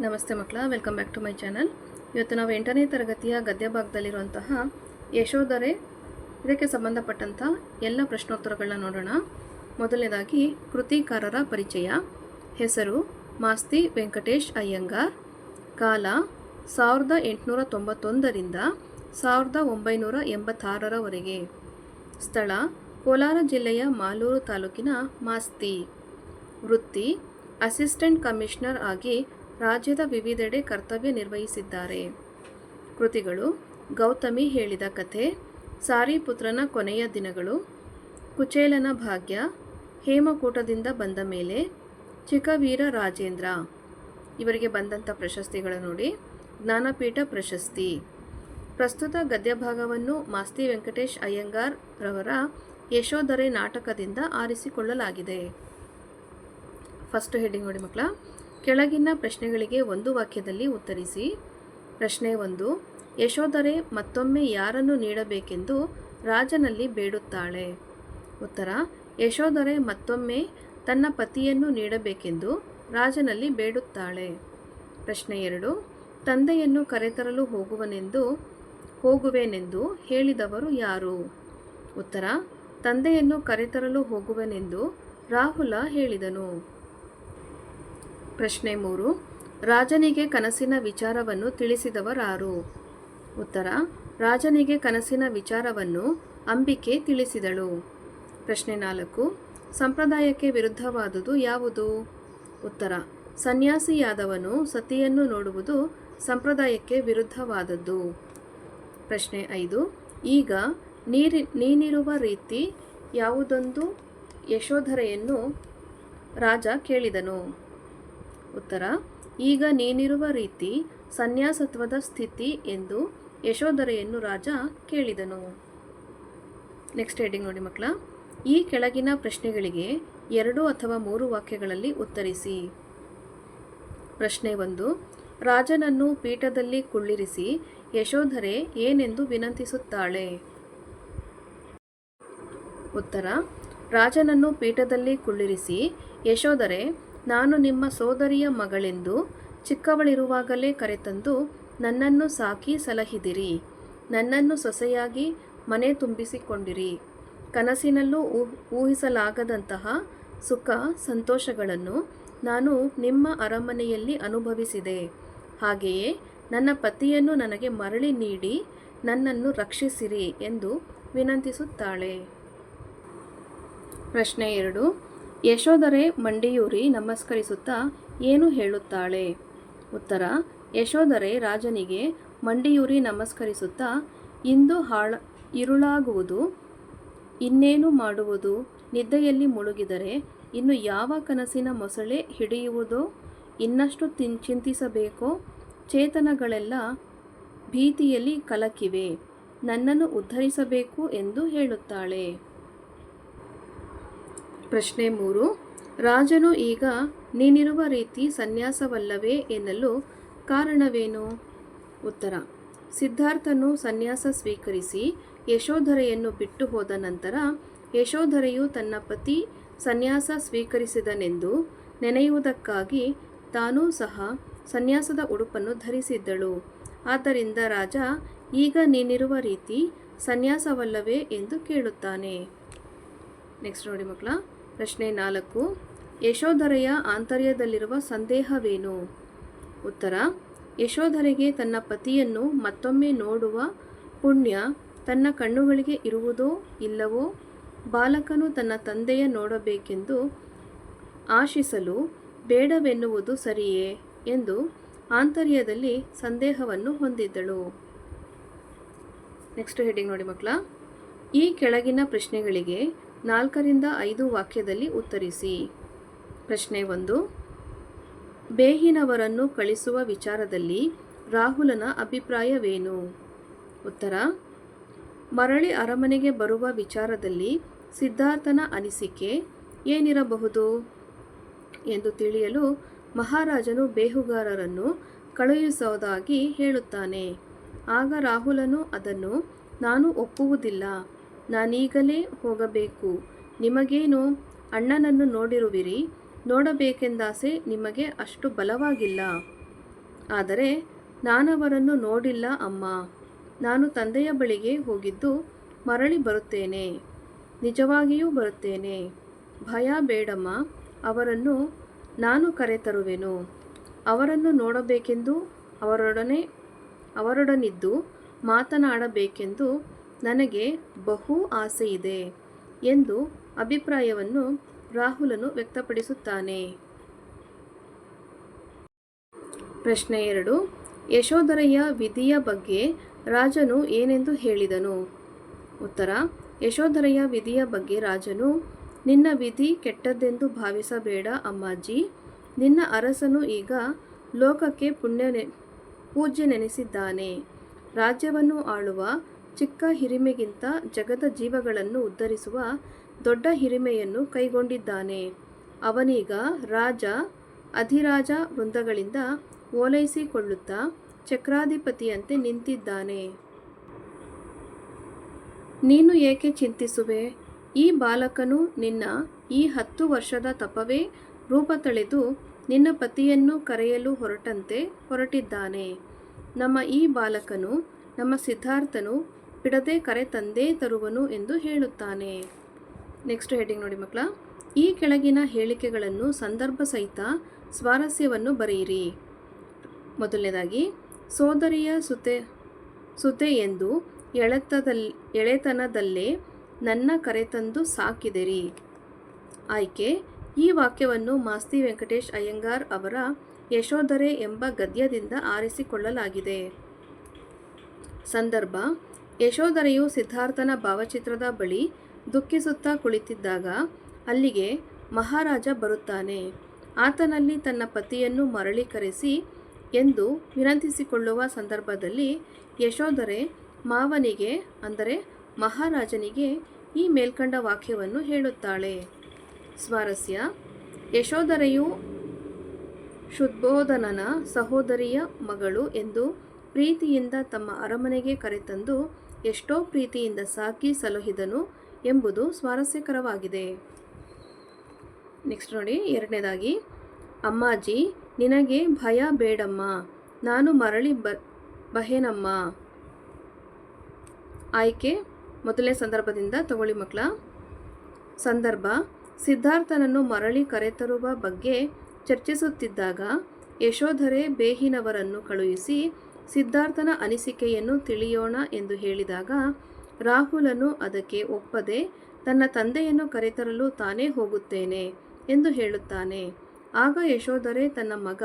ನಮಸ್ತೆ ಮಕ್ಕಳ welcome back to my channel ಇವತ್ತು ನಾವು ಎಂಟನೇ ತರಗತಿಯ ಗದ್ಯ ಭಾಗದಲ್ಲಿರುವಂತಹ ಯಶೋಧರೆ, ಇದಕ್ಕೆ ಸಂಬಂಧಪಟ್ಟಂಥ ಎಲ್ಲ ಪ್ರಶ್ನೋತ್ತರಗಳನ್ನ ನೋಡೋಣ. ಮೊದಲನೇದಾಗಿ, ಕೃತಿಕಾರರ ಪರಿಚಯ. ಹೆಸರು, ಮಾಸ್ತಿ ವೆಂಕಟೇಶ್ ಅಯ್ಯಂಗಾರ್. ಕಾಲ, ಸಾವಿರದ ಎಂಟುನೂರ ತೊಂಬತ್ತೊಂದರಿಂದ ಸಾವಿರದ ಒಂಬೈನೂರ ಎಂಬತ್ತಾರರವರೆಗೆ. ಸ್ಥಳ, ಕೋಲಾರ ಜಿಲ್ಲೆಯ ಮಾಲೂರು ತಾಲೂಕಿನ ಮಾಸ್ತಿ. ವೃತ್ತಿ, ಅಸಿಸ್ಟೆಂಟ್ ಕಮಿಷನರ್ ಆಗಿ ರಾಜ್ಯದ ವಿವಿಧೆಡೆ ಕರ್ತವ್ಯ ನಿರ್ವಹಿಸಿದ್ದಾರೆ. ಕೃತಿಗಳು ಗೌತಮಿ ಹೇಳಿದ ಕಥೆ, ಸಾರಿಪುತ್ರನ ಕೊನೆಯ ದಿನಗಳು, ಕುಚೇಲನ ಭಾಗ್ಯ, ಹೇಮಕೂಟದಿಂದ ಬಂದ ಮೇಲೆ ಚಿಕ್ಕವೀರ ರಾಜೇಂದ್ರ. ಇವರಿಗೆ ಬಂದಂಥ ಪ್ರಶಸ್ತಿಗಳು ನೋಡಿ ಜ್ಞಾನಪೀಠ ಪ್ರಶಸ್ತಿ. ಪ್ರಸ್ತುತ ಗದ್ಯಭಾಗವನ್ನು ಮಾಸ್ತಿ ವೆಂಕಟೇಶ್ ಅಯ್ಯಂಗಾರ್ ರವರ ಯಶೋಧರೆ ನಾಟಕದಿಂದ ಆರಿಸಿಕೊಳ್ಳಲಾಗಿದೆ. ಫಸ್ಟ್ ಹೆಡ್ಡಿಂಗ್ ನೋಡಿ ಮಕ್ಕಳ ಕೆಳಗಿನ ಪ್ರಶ್ನೆಗಳಿಗೆ ಒಂದು ವಾಕ್ಯದಲ್ಲಿ ಉತ್ತರಿಸಿ. ಪ್ರಶ್ನೆ ಒಂದು, ಯಶೋಧರೆ ಮತ್ತೊಮ್ಮೆ ಯಾರನ್ನು ನೀಡಬೇಕೆಂದು ರಾಜನಲ್ಲಿ ಬೇಡುತ್ತಾಳೆ? ಉತ್ತರ, ಯಶೋಧರೆ ಮತ್ತೊಮ್ಮೆ ತನ್ನ ಪತಿಯನ್ನು ನೀಡಬೇಕೆಂದು ರಾಜನಲ್ಲಿ ಬೇಡುತ್ತಾಳೆ. ಪ್ರಶ್ನೆ ಎರಡು, ತಂದೆಯನ್ನು ಕರೆತರಲು ಹೋಗುವನೆಂದು, ಹೋಗುವೆನೆಂದು ಹೇಳಿದವರು ಯಾರು? ಉತ್ತರ, ತಂದೆಯನ್ನು ಕರೆತರಲು ಹೋಗುವನೆಂದು ರಾಹುಲ ಹೇಳಿದನು. ಪ್ರಶ್ನೆ ಮೂರು. ರಾಜನಿಗೆ ಕನಸಿನ ವಿಚಾರವನ್ನು ತಿಳಿಸಿದವರಾರು. ಉತ್ತರ, ರಾಜನಿಗೆ ಕನಸಿನ ವಿಚಾರವನ್ನು ಅಂಬಿಕೆ ತಿಳಿಸಿದಳು. ಪ್ರಶ್ನೆ ನಾಲ್ಕು. ಸಂಪ್ರದಾಯಕ್ಕೆ ವಿರುದ್ಧವಾದುದು ಯಾವುದು? ಉತ್ತರ, ಸನ್ಯಾಸಿಯಾದವನು ಸತಿಯನ್ನು ನೋಡುವುದು ಸಂಪ್ರದಾಯಕ್ಕೆ ವಿರುದ್ಧವಾದದ್ದು. ಪ್ರಶ್ನೆ ಐದು. ಈಗ ನೀರಿ, ನೀನಿರುವ ರೀತಿ ಯಾವುದೊಂದು? ಯಶೋಧರೆಯನ್ನು ರಾಜ ಕೇಳಿದನು. ಉತ್ತರ, ಈಗ ನೀನಿರುವ ರೀತಿ ಸನ್ಯಾಸತ್ವದ ಸ್ಥಿತಿ ಎಂದು ಯಶೋಧರೆಯನ್ನು ರಾಜ ಕೇಳಿದನು. ನೆಕ್ಸ್ಟ್ ಹೆಡಿಂಗ್ ನೋಡಿ ಮಕ್ಕಳ, ಈ ಕೆಳಗಿನ ಪ್ರಶ್ನೆಗಳಿಗೆ ಎರಡು ಅಥವಾ ಮೂರು ವಾಕ್ಯಗಳಲ್ಲಿ ಉತ್ತರಿಸಿ. ಪ್ರಶ್ನೆ ಒಂದು, ರಾಜನನ್ನು ಪೀಠದಲ್ಲಿ ಕುಳ್ಳಿರಿಸಿ ಯಶೋಧರೆ ಏನೆಂದು ವಿನಂತಿಸುತ್ತಾಳೆ? ಉತ್ತರ, ರಾಜನನ್ನು ಪೀಠದಲ್ಲಿ ಕುಳ್ಳಿರಿಸಿ ಯಶೋಧರೆ ನಾನು ನಿಮ್ಮ ಸೋದರಿಯ ಮಗಳೆಂದು ಚಿಕ್ಕವಳಿರುವಾಗಲೇ ಕರೆತಂದು ನನ್ನನ್ನು ಸಾಕಿ ಸಲಹಿದಿರಿ. ನನ್ನನ್ನು ಸೊಸೆಯಾಗಿ ಮನೆ ತುಂಬಿಸಿಕೊಂಡಿರಿ. ಕನಸಿನಲ್ಲೂ ಊಹಿಸಲಾಗದಂತಹ ಸುಖ, ಸಂತೋಷಗಳನ್ನು ನಾನು ನಿಮ್ಮ ಅರಮನೆಯಲ್ಲಿ ಅನುಭವಿಸಿದೆ. ಹಾಗೆಯೇ ನನ್ನ ಪತಿಯನ್ನು ನನಗೆ ಮರಳಿ ನೀಡಿ ನನ್ನನ್ನು ರಕ್ಷಿಸಿರಿ ಎಂದು ವಿನಂತಿಸುತ್ತಾಳೆ. ಪ್ರಶ್ನೆ ಎರಡು. ಯಶೋಧರೆ ಮಂಡಿಯೂರಿ ನಮಸ್ಕರಿಸುತ್ತಾ ಏನು ಹೇಳುತ್ತಾಳೆ? ಉತ್ತರ, ಯಶೋಧರೆ ರಾಜನಿಗೆ ಮಂಡಿಯೂರಿ ನಮಸ್ಕರಿಸುತ್ತಾ, ಇಂದು ಹಾಳ, ಇರುಳಾಗುವುದು, ಇನ್ನೇನು ಮಾಡುವುದು? ನಿದ್ದೆಯಲ್ಲಿ ಮುಳುಗಿದರೆ ಇನ್ನು ಯಾವ ಕನಸಿನ ಮೊಸಳೆ ಹಿಡಿಯುವುದೋ? ಇನ್ನಷ್ಟು ತಿನ್, ಚಿಂತಿಸಬೇಕೋ? ಚೇತನಗಳೆಲ್ಲ ಭೀತಿಯಲ್ಲಿ ಕಲಕಿವೆ. ನನ್ನನ್ನು ಉದ್ಧರಿಸಬೇಕು ಎಂದು ಹೇಳುತ್ತಾಳೆ. ಪ್ರಶ್ನೆ ಮೂರು. ರಾಜನು ಈಗ, ನೀನಿರುವ ರೀತಿ ಸನ್ಯಾಸವಲ್ಲವೇ ಎನ್ನಲು ಕಾರಣವೇನು? ಉತ್ತರ. ಸಿದ್ಧಾರ್ಥನು ಸನ್ಯಾಸ ಸ್ವೀಕರಿಸಿ ಯಶೋಧರೆಯನ್ನು ಬಿಟ್ಟು ಹೋದ ನಂತರ ಯಶೋಧರೆಯು ತನ್ನ ಪತಿ ಸನ್ಯಾಸ ಸ್ವೀಕರಿಸಿದನೆಂದು ನೆನೆಯುವುದಕ್ಕಾಗಿ ತಾನೂ ಸಹ ಸನ್ಯಾಸದ ಉಡುಪನ್ನು ಧರಿಸಿದ್ದಳು. ಆದ್ದರಿಂದ ರಾಜ, ಈಗ ನೀನಿರುವ ರೀತಿ ಸನ್ಯಾಸವಲ್ಲವೇ ಎಂದು ಕೇಳುತ್ತಾನೆ. ನೆಕ್ಸ್ಟ್ ನೋಡಿ ಮಕ್ಕಳ. ಪ್ರಶ್ನೆ ನಾಲ್ಕು. ಯಶೋಧರೆಯ ಆಂತರ್ಯದಲ್ಲಿರುವ ಸಂದೇಹವೇನು? ಉತ್ತರ, ಯಶೋಧರೆಗೆ ತನ್ನ ಪತಿಯನ್ನು ಮತ್ತೊಮ್ಮೆ ನೋಡುವ ಪುಣ್ಯ ತನ್ನ ಕಣ್ಣುಗಳಿಗೆ ಇರುವುದೋ ಇಲ್ಲವೋ ಬಾಲಕನು ತನ್ನ ತಂದೆಯ ನೋಡಬೇಕೆಂದು ಆಶಿಸಲು ಬೇಡವೆನ್ನುವುದು ಸರಿಯೇ ಎಂದು ಆಂತರ್ಯದಲ್ಲಿ ಸಂದೇಹವನ್ನು ಹೊಂದಿದ್ದಳು. ನೆಕ್ಸ್ಟ್ ಹೆಡ್ಡಿಂಗ್ ನೋಡಿ ಮಕ್ಕಳ. ಈ ಕೆಳಗಿನ ಪ್ರಶ್ನೆಗಳಿಗೆ ನಾಲ್ಕರಿಂದ ಐದು ವಾಕ್ಯದಲ್ಲಿ ಉತ್ತರಿಸಿ. ಪ್ರಶ್ನೆ ಒಂದು. ಬೇಹಿನವರನ್ನು ಕಳಿಸುವ ವಿಚಾರದಲ್ಲಿ ರಾಹುಲನ ಅಭಿಪ್ರಾಯವೇನು? ಉತ್ತರ. ಮರಳಿ ಅರಮನೆಗೆ ಬರುವ ವಿಚಾರದಲ್ಲಿ ಸಿದ್ಧಾರ್ಥನ ಅನಿಸಿಕೆ ಏನಿರಬಹುದು? ಎಂದು ತಿಳಿಯಲು ಮಹಾರಾಜನು ಬೇಹುಗಾರರನ್ನು ಕಳುಹಿಸೋದಾಗಿ ಹೇಳುತ್ತಾನೆ. ಆಗ ರಾಹುಲನು ಅದನ್ನು, ನಾನು ಒಪ್ಪುವುದಿಲ್ಲ. ನಾನೀಗಲೇ ಹೋಗಬೇಕು. ನಿಮಗೇನು ಅಣ್ಣನನ್ನು ನೋಡಿರುವಿರಿ? ನೋಡಬೇಕೆಂದಾಸೆ ನಿಮಗೆ ಅಷ್ಟು ಬಲವಾಗಿಲ್ಲ. ಆದರೆ ನಾನವರನ್ನು ನೋಡಿಲ್ಲ ಅಮ್ಮ. ನಾನು ತಂದೆಯ ಬಳಿಗೆ ಹೋಗಿದ್ದು ಮರಳಿ ಬರುತ್ತೇನೆ. ನಿಜವಾಗಿಯೂ ಬರುತ್ತೇನೆ. ಭಯ ಬೇಡಮ್ಮ. ಅವರನ್ನು ನಾನು ಕರೆತರುವೆನು. ಅವರನ್ನು ನೋಡಬೇಕೆಂದು ಅವರೊಡನೆ ಅವರೊಡನಿದ್ದು ಮಾತನಾಡಬೇಕೆಂದು ನನಗೆ ಬಹು ಆಸೆ ಇದೆ ಎಂದು ಅಭಿಪ್ರಾಯವನ್ನು ರಾಹುಲನು ವ್ಯಕ್ತಪಡಿಸುತ್ತಾನೆ. ಪ್ರಶ್ನೆ ಎರಡು. ಯಶೋಧರೆಯ ವಿಧಿಯ ಬಗ್ಗೆ ರಾಜನು ಏನೆಂದು ಹೇಳಿದನು? ಉತ್ತರ. ಯಶೋಧರೆಯ ವಿಧಿಯ ಬಗ್ಗೆ ರಾಜನು, ನಿನ್ನ ವಿಧಿ ಕೆಟ್ಟದ್ದೆಂದು ಭಾವಿಸಬೇಡ ಅಮ್ಮಾಜಿ. ನಿನ್ನ ಅರಸನು ಈಗ ಲೋಕಕ್ಕೆ ಪುಣ್ಯ ಪೂಜ್ಯ ನೆನೆಸಿದ್ದಾನೆ ರಾಜ್ಯವನ್ನು ಆಳುವ ಚಿಕ್ಕ ಹಿರಿಮೆಗಿಂತ ಜಗದ ಜೀವಗಳನ್ನು ಉದ್ಧರಿಸುವ ದೊಡ್ಡ ಹಿರಿಮೆಯನ್ನು ಕೈಗೊಂಡಿದ್ದಾನೆ. ಅವನೀಗ ರಾಜ, ಅಧಿರಾಜ ವೃಂದಗಳಿಂದ ಓಲೈಸಿಕೊಳ್ಳುತ್ತಾ ಚಕ್ರಾಧಿಪತಿಯಂತೆ ನಿಂತಿದ್ದಾನೆ. ನೀನು ಏಕೆ ಚಿಂತಿಸುವೆ? ಈ ಬಾಲಕನು ನಿನ್ನ ಈ ಹತ್ತು ವರ್ಷದ ತಪವೇ ರೂಪ ತಳೆದು ನಿನ್ನ ಪತಿಯನ್ನು ಕರೆಯಲು ಹೊರಟಂತೆ ಹೊರಟಿದ್ದಾನೆ. ನಮ್ಮ ಈ ಬಾಲಕನು, ನಮ್ಮ ಸಿದ್ಧಾರ್ಥನು ಬಿಡದೆ ಕರೆ ತಂದೇ ತರುವನು ಎಂದು ಹೇಳುತ್ತಾನೆ. ನೆಕ್ಸ್ಟ್ ಹೆಡ್ಡಿಂಗ್ ನೋಡಿ ಮಕ್ಕಳ. ಈ ಕೆಳಗಿನ ಹೇಳಿಕೆಗಳನ್ನು ಸಂದರ್ಭ ಸಹಿತ ಸ್ವಾರಸ್ಯವನ್ನು ಬರೆಯಿರಿ. ಮೊದಲನೇದಾಗಿ, ಸೋದರಿಯ ಸುತೆ ಸುತೆ ಎಂದು ಎಳೆತದಲ್, ಎಳೆತನದಲ್ಲೇ ನನ್ನ ಕರೆತಂದು ಸಾಕಿದಿರಿ. ಆಯ್ಕೆ, ಈ ವಾಕ್ಯವನ್ನು ಮಾಸ್ತಿ ವೆಂಕಟೇಶ್ ಅಯ್ಯಂಗಾರ್ ಅವರ ಯಶೋಧರೆ ಎಂಬ ಗದ್ಯದಿಂದ ಆರಿಸಿಕೊಳ್ಳಲಾಗಿದೆ. ಸಂದರ್ಭ ಯಶೋಧರೆಯು ಸಿದ್ಧಾರ್ಥನ ಭಾವಚಿತ್ರದ ಬಳಿ ದುಃಖಿಸುತ್ತಾ ಕುಳಿತಿದ್ದಾಗ ಅಲ್ಲಿಗೆ ಮಹಾರಾಜ ಬರುತ್ತಾನೆ. ಆತನಲ್ಲಿ ತನ್ನ ಪತಿಯನ್ನು ಮರಳಿ ಕರೆಸಿ ಎಂದು ವಿನಂತಿಸಿಕೊಳ್ಳುವ ಸಂದರ್ಭದಲ್ಲಿ ಯಶೋಧರೆ ಮಾವನಿಗೆ, ಅಂದರೆ ಮಹಾರಾಜನಿಗೆ ಈ ಮೇಲ್ಕಂಡ ವಾಕ್ಯವನ್ನು ಹೇಳುತ್ತಾಳೆ. ಸ್ವಾರಸ್ಯ, ಯಶೋಧರೆಯು ಶುದ್ಬೋಧನನ ಸಹೋದರಿಯ ಮಗಳು ಎಂದು ಪ್ರೀತಿಯಿಂದ ತಮ್ಮ ಅರಮನೆಗೆ ಕರೆತಂದು ಎಷ್ಟೋ ಪ್ರೀತಿಯಿಂದ ಸಾಕಿ ಸಲಹಿದನು ಎಂಬುದು ಸ್ವಾರಸ್ಯಕರವಾಗಿದೆ. ನೆಕ್ಸ್ಟ್ ನೋಡಿ, ಎರಡನೇದಾಗಿ, ಅಮ್ಮಾಜಿ, ನಿನಗೆ ಭಯ ಬೇಡಮ್ಮ, ನಾನು ಮರಳಿ ಬ, ಬಹೇನಮ್ಮ. ಆಯ್ಕೆ, ಮೊದಲನೇ ಸಂದರ್ಭದಿಂದ ತಗೊಳ್ಳಿ ಮಕ್ಕಳ. ಸಂದರ್ಭ, ಸಿದ್ಧಾರ್ಥನನ್ನು ಮರಳಿ ಕರೆತರುವ ಬಗ್ಗೆ ಚರ್ಚಿಸುತ್ತಿದ್ದಾಗ ಯಶೋಧರೆ ಬೇಹಿನವರನ್ನು ಕಳುಹಿಸಿ ಸಿದ್ಧಾರ್ಥನ ಅನಿಸಿಕೆಯನ್ನು ತಿಳಿಯೋಣ ಎಂದು ಹೇಳಿದಾಗ, ರಾಹುಲನು ಅದಕ್ಕೆ ಒಪ್ಪದೆ, ತನ್ನ ತಂದೆಯನ್ನು ಕರೆತರಲು ತಾನೇ ಹೋಗುತ್ತೇನೆ ಎಂದು ಹೇಳುತ್ತಾನೆ. ಆಗ ಯಶೋಧರೆ ತನ್ನ ಮಗ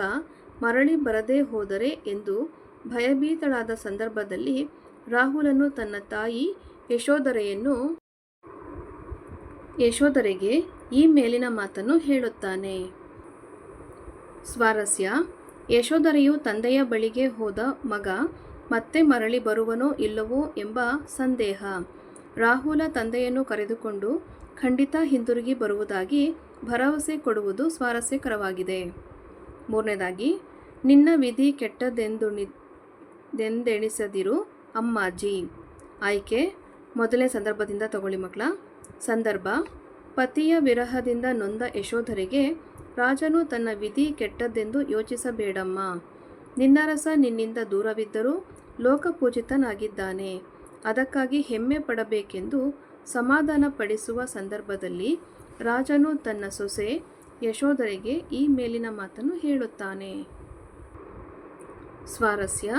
ಮರಳಿ ಬರದೇ ಹೋದರೆ ಎಂದು ಭಯಭೀತಳಾದ ಸಂದರ್ಭದಲ್ಲಿ ರಾಹುಲನು ತನ್ನ ತಾಯಿ ಯಶೋಧರೆಯನ್ನು, ಯಶೋಧರೆಗೆ ಈ ಮೇಲಿನ ಮಾತನ್ನು ಹೇಳುತ್ತಾನೆ. ಸ್ವಾರಸ್ಯ ಯಶೋಧರೆಯು ತಂದೆಯ ಬಳಿಗೆ ಹೋದ ಮಗ, ಮತ್ತೆ ಮರಳಿ ಬರುವನೋ ಇಲ್ಲವೋ ಎಂಬ ಸಂದೇಹ. ರಾಹುಲ ತಂದೆಯನ್ನು ಕರೆದುಕೊಂಡು ಖಂಡಿತ ಹಿಂದಿರುಗಿ ಬರುವುದಾಗಿ ಭರವಸೆ ಕೊಡುವುದು ಸ್ವಾರಸ್ಯಕರವಾಗಿದೆ. ಮೂರನೇದಾಗಿ, ನಿನ್ನ ವಿಧಿ ಕೆಟ್ಟದೆಂದು ದೆಂದೆಣಿಸದಿರು ಅಮ್ಮಾಜಿ. ಆಯ್ಕೆ, ಮೊದಲನೇ ಸಂದರ್ಭದಿಂದ ತಗೊಳ್ಳಿ ಮಕ್ಕಳ. ಸಂದರ್ಭ, ಪತಿಯ ವಿರಹದಿಂದ ನೊಂದ ಯಶೋಧರೆಗೆ ರಾಜನು ತನ್ನ ವಿಧಿ ಕೆಟ್ಟದ್ದೆಂದು ಯೋಚಿಸಬೇಡಮ್ಮ. ನಿನ್ನರಸ ನಿನ್ನಿಂದ ದೂರವಿದ್ದರೂ ಲೋಕಪೂಜಿತನಾಗಿದ್ದಾನೆ. ಅದಕ್ಕಾಗಿ ಹೆಮ್ಮೆ ಪಡಬೇಕೆಂದು ಸಮಾಧಾನ ಪಡಿಸುವ ಸಂದರ್ಭದಲ್ಲಿ ರಾಜನು ತನ್ನ ಸೊಸೆ ಯಶೋಧರಿಗೆ ಈ ಮೇಲಿನ ಮಾತನ್ನು ಹೇಳುತ್ತಾನೆ. ಸ್ವಾರಸ್ಯ,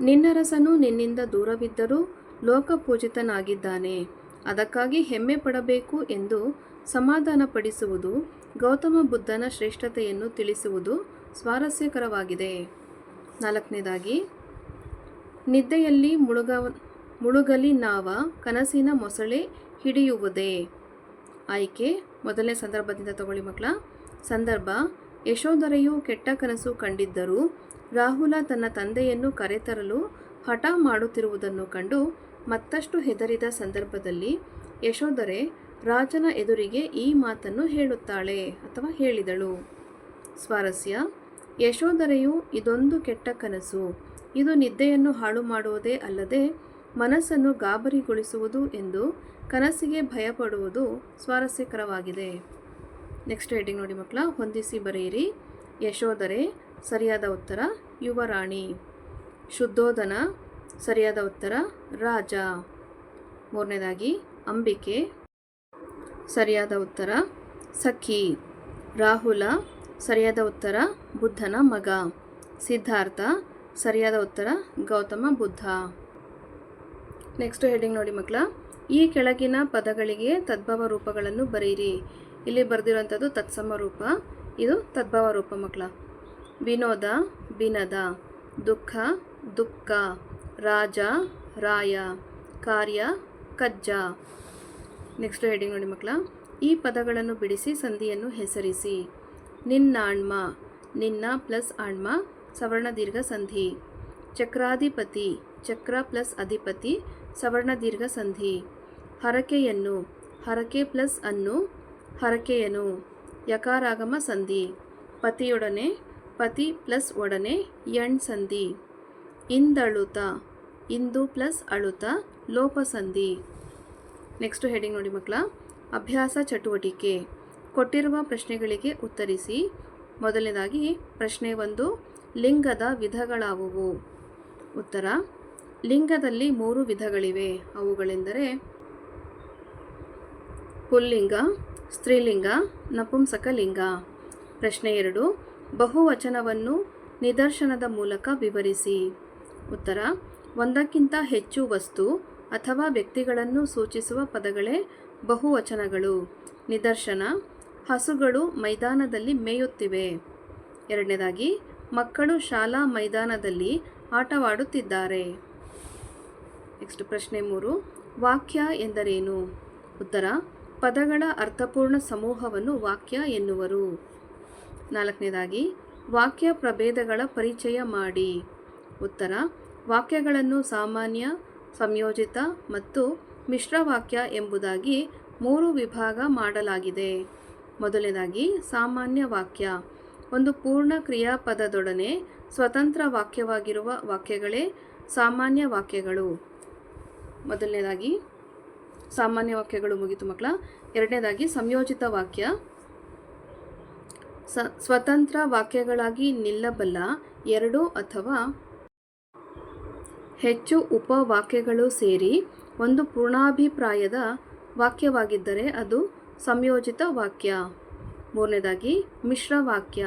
ನಿನ್ನರಸನು ನಿನ್ನಿಂದ ದೂರವಿದ್ದರೂ ಲೋಕಪೂಜಿತನಾಗಿದ್ದಾನೆ. ಅದಕ್ಕಾಗಿ ಹೆಮ್ಮೆ ಪಡಬೇಕು ಎಂದು ಸಮಾಧಾನಪಡಿಸುವುದು ಗೌತಮ ಬುದ್ಧನ ಶ್ರೇಷ್ಠತೆಯನ್ನು ತಿಳಿಸುವುದು ಸ್ವಾರಸ್ಯಕರವಾಗಿದೆ. ನಾಲ್ಕನೇದಾಗಿ, ನಿದ್ದೆಯಲ್ಲಿ ಮುಳುಗ ಮುಳುಗಲಿ ನಾವ ಕನಸಿನ ಮೊಸಳೆ ಹಿಡಿಯುವುದೇ? ಆಯ್ಕೆ, ಮೊದಲನೇ ಸಂದರ್ಭದಿಂದ ತಗೊಳ್ಳಿ ಮಕ್ಕಳ. ಸಂದರ್ಭ, ಯಶೋಧರೆಯು ಕೆಟ್ಟ ಕನಸು ಕಂಡಿದ್ದರೂ ರಾಹುಲ ತನ್ನ ತಂದೆಯನ್ನು ಕರೆತರಲು ಹಠ ಮಾಡುತ್ತಿರುವುದನ್ನು ಕಂಡು ಮತ್ತಷ್ಟು ಹೆದರಿದ ಸಂದರ್ಭದಲ್ಲಿ ಯಶೋಧರೆ ರಾಜನ ಎದುರಿಗೆ ಈ ಮಾತನ್ನು ಹೇಳುತ್ತಾಳೆ ಅಥವಾ ಹೇಳಿದಳು. ಸ್ವಾರಸ್ಯ, ಯಶೋಧರೆಯು ಇದೊಂದು ಕೆಟ್ಟ ಕನಸು. ಇದು ನಿದ್ದೆಯನ್ನು ಹಾಳು ಮಾಡುವುದೇ ಅಲ್ಲದೆ ಮನಸ್ಸನ್ನು ಗಾಬರಿಗೊಳಿಸುವುದು ಎಂದು ಕನಸಿಗೆ ಭಯಪಡುವುದು ಸ್ವಾರಸ್ಯಕರವಾಗಿದೆ. ನೆಕ್ಸ್ಟ್ ಹೇಳಿ ನೋಡಿ ಮಕ್ಕಳ, ಹೊಂದಿಸಿ ಬರೆಯಿರಿ. ಯಶೋಧರೆ, ಸರಿಯಾದ ಉತ್ತರ, ಯುವರಾಣಿ. ಶುದ್ಧೋಧನ, ಸರಿಯಾದ ಉತ್ತರ, ರಾಜ. ಮೂರನೇದಾಗಿ, ಅಂಬಿಕೆ ಸರಿಯಾದ ಉತ್ತರ, ಸಖಿ. ರಾಹುಲ, ಸರಿಯಾದ ಉತ್ತರ, ಬುದ್ಧನ ಮಗ. ಸಿದ್ಧಾರ್ಥ, ಸರಿಯಾದ ಉತ್ತರ, ಗೌತಮ ಬುದ್ಧ. ನೆಕ್ಸ್ಟ್ ಹೆಡಿಂಗ್ ನೋಡಿ ಮಕ್ಕಳ. ಈ ಕೆಳಗಿನ ಪದಗಳಿಗೆ ತದ್ಭವ ರೂಪಗಳನ್ನು ಬರೆಯಿರಿ. ಇಲ್ಲಿ ಬರೆದಿರುವಂಥದ್ದು ತತ್ಸಮ ರೂಪ. ಇದು ತದ್ಭವ ರೂಪ ಮಕ್ಕಳ. ವಿನೋದ ಬಿನದ ದುಃಖ ದುಃಖ. ರಾಜ, ರಾಯ. ಕಾರ್ಯ, ಕಜ್ಜ. ನೆಕ್ಸ್ಟ್ ಹೆಡಿಂಗ್ ನೋಡಿ ಮಕ್ಕಳ. ಈ ಪದಗಳನ್ನು ಬಿಡಿಸಿ ಸಂಧಿಯನ್ನು ಹೆಸರಿಸಿ. ನಿನ್ನಾಣ್ಮ ನಿನ್ನ ಪ್ಲಸ್ ಆಣ್ಮ, ಸವರ್ಣ ದೀರ್ಘ ಸಂಧಿ. ಚಕ್ರಾಧಿಪತಿ, ಚಕ್ರ ಪ್ಲಸ್ ಅಧಿಪತಿ, ಸವರ್ಣ ದೀರ್ಘ ಸಂಧಿ. ಹರಕೆಯನ್ನು, ಹರಕೆ ಪ್ಲಸ್ ಅನ್ನು, ಹರಕೆಯನು. ಯಕಾರಾಗಮ ಸಂಧಿ. ಪತಿಯೊಡನೆ, ಪತಿ ಪ್ಲಸ್ ಒಡನೆ, ಎಣ್ ಸಂಧಿ. ಇಂದಳುತ, ಇಂದು ಪ್ಲಸ್ ಅಳುತ, ಲೋಪ ಸಂಧಿ. ನೆಕ್ಸ್ಟ್ ಹೆಡಿಂಗ್ ನೋಡಿ ಮಕ್ಕಳ. ಅಭ್ಯಾಸ ಚಟುವಟಿಕೆ. ಕೊಟ್ಟಿರುವ ಪ್ರಶ್ನೆಗಳಿಗೆ ಉತ್ತರಿಸಿ. ಮೊದಲನೇದಾಗಿ ಪ್ರಶ್ನೆ ಒಂದು, ಲಿಂಗದ ವಿಧಗಳಾವುವು? ಉತ್ತರ, ಲಿಂಗದಲ್ಲಿ ಮೂರು ವಿಧಗಳಿವೆ. ಅವುಗಳೆಂದರೆ, ಪುಲ್ಲಿಂಗ, ಸ್ತ್ರೀಲಿಂಗ, ನಪುಂಸಕ ಲಿಂಗ. ಪ್ರಶ್ನೆ ಎರಡು, ಬಹುವಚನವನ್ನು ನಿದರ್ಶನದ ಮೂಲಕ ವಿವರಿಸಿ. ಉತ್ತರ, ಒಂದಕ್ಕಿಂತ ಹೆಚ್ಚು ವಸ್ತು ಅಥವಾ ವ್ಯಕ್ತಿಗಳನ್ನು ಸೂಚಿಸುವ ಪದಗಳೇ ಬಹುವಚನಗಳು. ನಿದರ್ಶನ, ಹಸುಗಳು ಮೈದಾನದಲ್ಲಿ ಮೇಯುತ್ತಿವೆ. ಎರಡನೇದಾಗಿ, ಮಕ್ಕಳು ಶಾಲಾ ಮೈದಾನದಲ್ಲಿ ಆಟವಾಡುತ್ತಿದ್ದಾರೆ. ನೆಕ್ಸ್ಟ್ ಪ್ರಶ್ನೆ ಮೂರು, ವಾಕ್ಯ ಎಂದರೇನು? ಉತ್ತರ, ಪದಗಳ ಅರ್ಥಪೂರ್ಣ ಸಮೂಹವನ್ನು ವಾಕ್ಯ ಎನ್ನುವರು. ನಾಲ್ಕನೇದಾಗಿ, ವಾಕ್ಯ ಪ್ರಭೇದಗಳ ಪರಿಚಯ ಮಾಡಿ. ಉತ್ತರ, ವಾಕ್ಯಗಳನ್ನು ಸಾಮಾನ್ಯ ಸಂಯೋಜಿತ ಮತ್ತು ಮಿಶ್ರವಾಕ್ಯ ಎಂಬುದಾಗಿ ಮೂರು ವಿಭಾಗ ಮಾಡಲಾಗಿದೆ. ಮೊದಲನೇದಾಗಿ ಸಾಮಾನ್ಯ ವಾಕ್ಯ. ಒಂದು ಪೂರ್ಣ ಕ್ರಿಯಾಪದದೊಡನೆ ಸ್ವತಂತ್ರ ವಾಕ್ಯವಾಗಿರುವ ವಾಕ್ಯಗಳೇ ಸಾಮಾನ್ಯ ವಾಕ್ಯಗಳು. ಮೊದಲನೇದಾಗಿ ಸಾಮಾನ್ಯ ವಾಕ್ಯಗಳು ಮುಗಿತು ಮಕ್ಕಳ. ಎರಡನೇದಾಗಿ ಸಂಯೋಜಿತ ವಾಕ್ಯ. ಸ, ಸ್ವತಂತ್ರ ವಾಕ್ಯಗಳಾಗಿ ನಿಲ್ಲಬಲ್ಲ ಎರಡು ಅಥವಾ ಹೆಚ್ಚು ಉಪವಾಕ್ಯಗಳು ಸೇರಿ ಒಂದು ಪೂರ್ಣಾಭಿಪ್ರಾಯದ ವಾಕ್ಯವಾಗಿದ್ದರೆ ಅದು ಸಂಯೋಜಿತ ವಾಕ್ಯ. ಮೂರನೇದಾಗಿ, ಮಿಶ್ರ ವಾಕ್ಯ.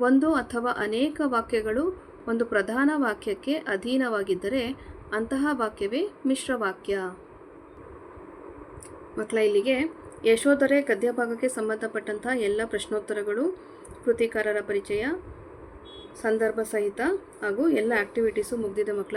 ಒಂದು ಅಥವಾ ಅನೇಕ ವಾಕ್ಯಗಳು ಒಂದು ಪ್ರಧಾನ ವಾಕ್ಯಕ್ಕೆ ಅಧೀನವಾಗಿದ್ದರೆ ಅಂತಹ ವಾಕ್ಯವೇ ಮಿಶ್ರ ವಾಕ್ಯ. ಮಕ್ಕಳ, ಇಲ್ಲಿಗೆ ಯಶೋಧರೆ ಗದ್ಯಭಾಗಕ್ಕೆ ಸಂಬಂಧಪಟ್ಟಂಥ ಎಲ್ಲ ಪ್ರಶ್ನೋತ್ತರಗಳು, ಕೃತಿಕಾರರ ಪರಿಚಯ, ಸಂದರ್ಭ ಸಹಿತ ಹಾಗೂ ಎಲ್ಲ ಆಕ್ಟಿವಿಟೀಸು ಮುಗಿದಿದೆ ಮಕ್ಕಳ.